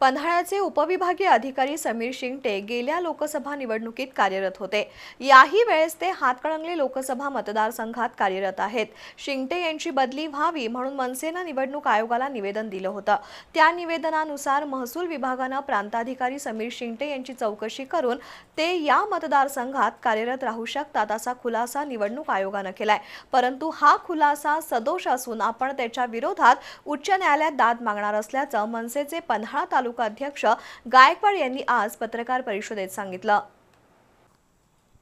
पन्हाळ्याचे उपविभागीय अधिकारी समीर शिंगटे गेल्या लोकसभा निवडणुकीत कार्यरत होते. याही वेळेस ते हातकणंगले लोकसभा मतदारसंघात कार्यरत आहेत. शिंगटे यांची बदली व्हावी म्हणून मनसेनं निवडणूक आयोगाला निवेदन दिलं होतं. त्या निवेदनानुसार महसूल विभागानं प्रांताधिकारी समीर शिंगटे यांची चौकशी करून ते या मतदारसंघात कार्यरत राहू शकतात असा खुलासा निवडणूक आयोगानं केलाय. परंतु हा खुलासा सदोष असून आपण त्याच्या विरोधात उच्च न्यायालयात दाद मागणार असल्याचं मनसेचे पन्हाळा तालुका अध्यक्ष गायकवाड यांनी आज पत्रकार परिषदेत सांगितलं.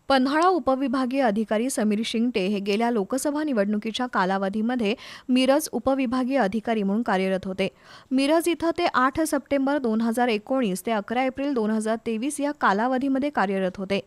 पन्हाळा उपविभागीय अधिकारी समीर शिंगटे हे गेल्या लोकसभा निवडणुकीच्या कालावधीमध्ये मिरज उपविभागीय अधिकारी म्हणून कार्यरत होते. मिरज इथं ते आठ सप्टेंबर दोन हजार एकोणीस ते अकरा एप्रिल दोन हजार तेवीस या कालावधीमध्ये कार्यरत होते.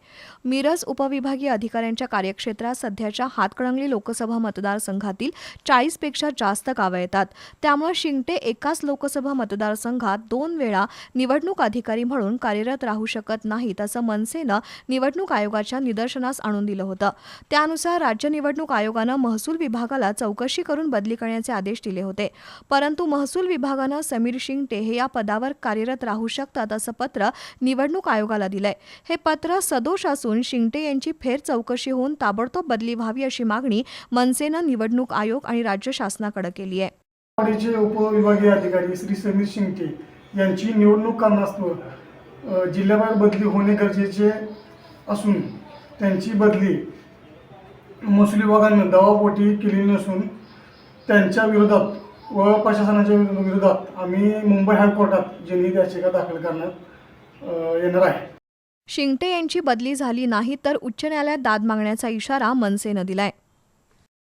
मिरज उपविभागीय अधिकाऱ्यांच्या कार्यक्षेत्रात सध्याच्या हातकणंगली लोकसभा मतदारसंघातील चाळीसपेक्षा जास्त गावं येतात. त्यामुळे शिंगटे एकाच लोकसभा मतदारसंघात दोन वेळा निवडणूक अधिकारी म्हणून कार्यरत राहू शकत नाहीत असं मनसेनं निवडणूक आयोगाच्या निदर्शनास आणून दिलं होतं. त्यानुसार राज्य निवडणूक आयोगानं महसूल विभागाला चौकशी करून बदली करण्याचे आदेश दिले होते. परंतु महसूल विभागानं समीर शिंगटे हे या पदावर कार्यरत राहू शकतात असं पत्र निवडणूक आयोगाला दिलंय. हे पत्र सदोष असून शिंगटे यांची फेर चौकशी होऊन ताबडतोब बदली व्हावी अशी मागणी मनसेनं निवडणूक आयोग आणि राज्य शासनाकडे केली आहे. उपविभागीय अधिकारी श्री समीर शिंगटे यांची निवडणूक कारणास्तव जिल्ह्याबाहेर बदली होणे गरजेचे असून त्यांची बदली. महसूल विभागानं दवापोटी केलेली नसून त्यांच्या विरोधात व प्रशासनाच्या विरोधात आम्ही मुंबई हायकोर्टात जनहित याचिका दाखल करण्यात येणार आहे. शिंगटे यांची बदली झाली नाही तर उच्च न्यायालयात दाद मागण्याचा इशारा मनसेनं दिलाय.